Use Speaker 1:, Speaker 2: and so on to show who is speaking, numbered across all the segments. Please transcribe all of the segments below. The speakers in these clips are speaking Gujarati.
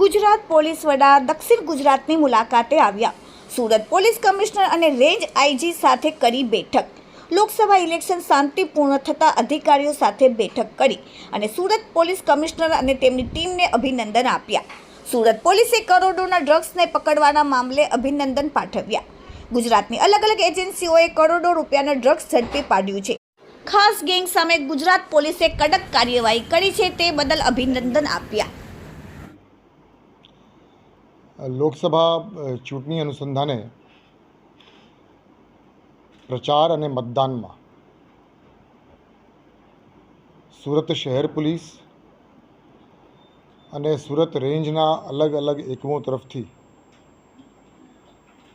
Speaker 1: ગુજરાત પોલીસ વડા દક્ષિણ ગુજરાતની મુલાકાતે આવ્યા. સુરત પોલીસ કમિશનર અને રેન્જ આઈજી સાથે કરી બેઠક. લોકસભા ઇલેક્શન શાંતિપૂર્ણ થતાં અધિકારીઓ સાથે બેઠક કરી અને સુરત પોલીસ કમિશનર અને તેમની ટીમને અભિનંદન આપ્યા. સુરત પોલીસે કરોડોના ડ્રગ્સને પકડવાના મામલે અભિનંદન પાઠવ્યા. ગુજરાતની અલગ અલગ એજન્સીઓએ કરોડો રૂપિયાના ડ્રગ્સ ઝડપી પાડ્યું છે. ખાસ ગેંગ સામે ગુજરાત પોલીસે કડક કાર્યવાહી કરી છે તે બદલ અભિનંદન આપ્યા.
Speaker 2: લોકસભા ચૂંટણી અનુસંધાને પ્રચાર અને મતદાનમાં સુરત શહેર પોલીસ અને સુરત રેન્જના અલગ અલગ એકમો તરફથી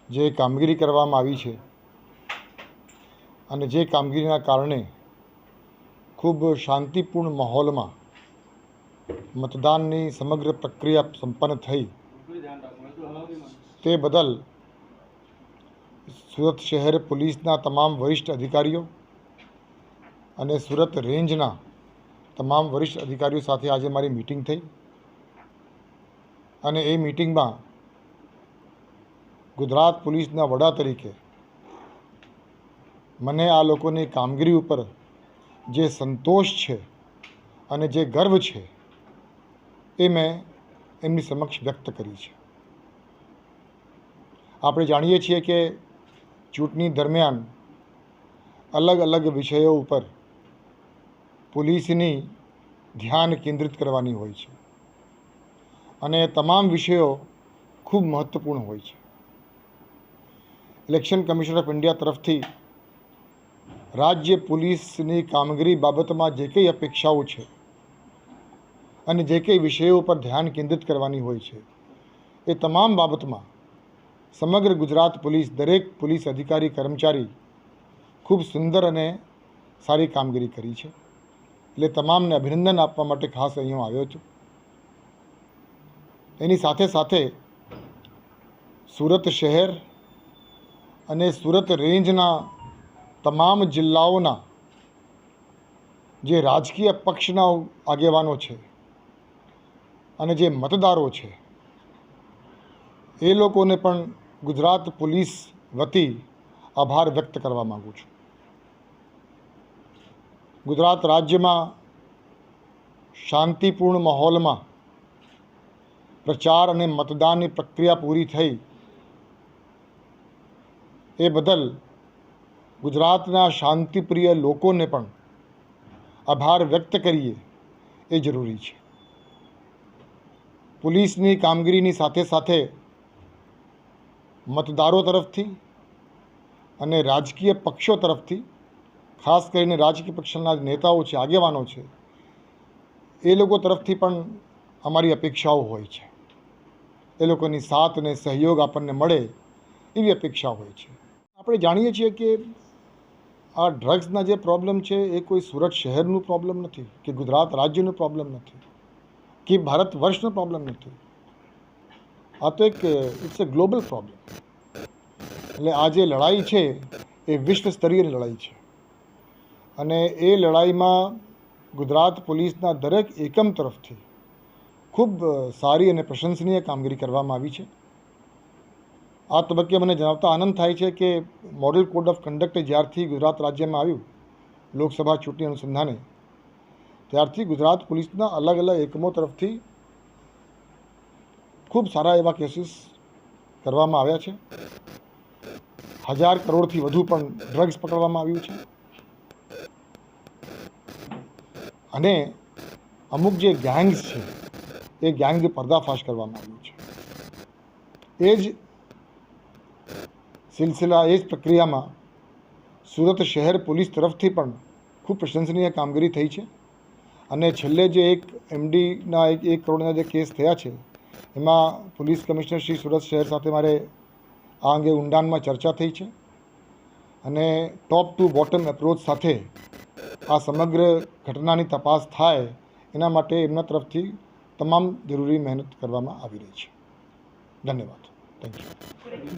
Speaker 2: જે કામગીરી કરવામાં આવી છે અને જે કામગીરીના કારણે ખૂબ શાંતિપૂર્ણ માહોલમાં મતદાનની સમગ્ર પ્રક્રિયા સંપન્ન થઈ, તે બદલ સુરત શહેર પોલીસના તમામ વરિષ્ઠ અધિકારીઓ અને સુરત રેન્જના તમામ વરિષ્ઠ અધિકારીઓ સાથે આજે મારી મિટિંગ થઈ. અને એ મિટિંગમાં ગુજરાત પોલીસના વડા તરીકે મને આ લોકોની કામગીરી ઉપર જે સંતોષ છે અને જે ગર્વ છે, એ મેં એમની સમક્ષ વ્યક્ત કરી છે. આપણે જાણીએ છીએ કે ચૂંટણી દરમિયાન અલગ અલગ વિષયો ઉપર પોલીસની ધ્યાન કેન્દ્રિત કરવાની હોય છે અને તમામ વિષયો ખૂબ મહત્ત્વપૂર્ણ હોય છે. ઇલેક્શન કમિશન ઓફ ઇન્ડિયા તરફથી રાજ્ય પોલીસની કામગીરી બાબતમાં જે કંઈ અપેક્ષાઓ છે અને જે કંઈ વિષયો પર ધ્યાન કેન્દ્રિત કરવાની હોય છે, એ તમામ બાબતમાં સમગ્ર ગુજરાત પોલીસ, દરેક પોલીસ અધિકારી, કર્મચારી ખૂબ સુંદર અને સારી કામગીરી કરી છે. એટલે તમામને અભિનંદન આપવા માટે ખાસ અહીં આવ્યો છું. એની સાથે સાથે સુરત શહેર અને સુરત રેન્જના તમામ જિલ્લાઓના જે રાજકીય પક્ષના આગેવાનો છે અને જે મતદારો છે, એ લોકોને પણ ગુજરાત પોલીસ વતી આભાર વ્યક્ત કરવા માગું છું. ગુજરાત રાજ્યમાં શાંતિપૂર્ણ માહોલમાં પ્રચાર અને મતદાનની પ્રક્રિયા પૂરી થઈ એ બદલ ગુજરાતના શાંતિપ્રિય લોકોને પણ આભાર વ્યક્ત કરીએ એ જરૂરી છે. પોલીસની કામગીરીની સાથે સાથે મતદારો તરફથી અને રાજકીય પક્ષો તરફથી, ખાસ કરીને રાજકીય પક્ષના નેતાઓ છે, આગેવાનો છે, એ લોકો તરફથી પણ અમારી અપેક્ષાઓ હોય છે. એ લોકોની સાથ અને સહયોગ આપણને મળે એવી અપેક્ષા હોય છે. આપણે જાણીએ છીએ કે આ ડ્રગ્સના જે પ્રોબ્લેમ છે, એ કોઈ સુરત શહેરનું પ્રોબ્લેમ નથી, કે ગુજરાત રાજ્યનું પ્રોબ્લેમ નથી, કે ભારત વર્ષનો પ્રોબ્લેમ નથી. આ તો એક ઇટ્સ અ ગ્લોબલ પ્રોબ્લેમ એટલે આ જે લડાઈ છે, એ વિશ્વ સ્તરીય લડાઈ છે. અને એ લડાઈમાં ગુજરાત પોલીસના દરેક એકમ તરફથી ખૂબ સારી અને પ્રશંસનીય કામગીરી કરવામાં આવી છે. આ તબક્કે મને જણાવતા આનંદ થાય છે કે મોડલ કોડ ઓફ કન્ડક્ટ જ્યારથી ગુજરાત રાજ્યમાં આવ્યું, લોકસભા ચૂંટણી અનુસંધાને. ત્યારથી ગુજરાત પોલીસના અલગ અલગ એકમો તરફથી ખૂબ સારા એવા કેસીસ કરવામાં આવ્યા છે. હજાર કરોડથી વધુ પણ ડ્રગ્સ પકડવામાં આવ્યું છે. અને અમુક જે ગેંગ્સ છે, એ ગેંગ પર્દાફાશ કરવામાં આવ્યું છે. એ જ સિલસિલા એ જ પ્રક્રિયામાં સુરત શહેર પોલીસ તરફથી પણ ખૂબ પ્રશંસનીય કામગીરી થઈ છે. અને છેલ્લે જે એક એમડીના એક એક કરોડના જે કેસ થયા છે, એમાં પોલીસ કમિશનર શ્રી સુરત શહેર સાથે મારે આ અંગે ઊંડાણમાં ચર્ચા થઈ છે. અને ટોપ ટુ બોટમ એપ્રોચ સાથે આ સમગ્ર ઘટનાની તપાસ થાય એના માટે એમના તરફથી તમામ જરૂરી મહેનત કરવામાં આવી રહી છે. ધન્યવાદ. Thank you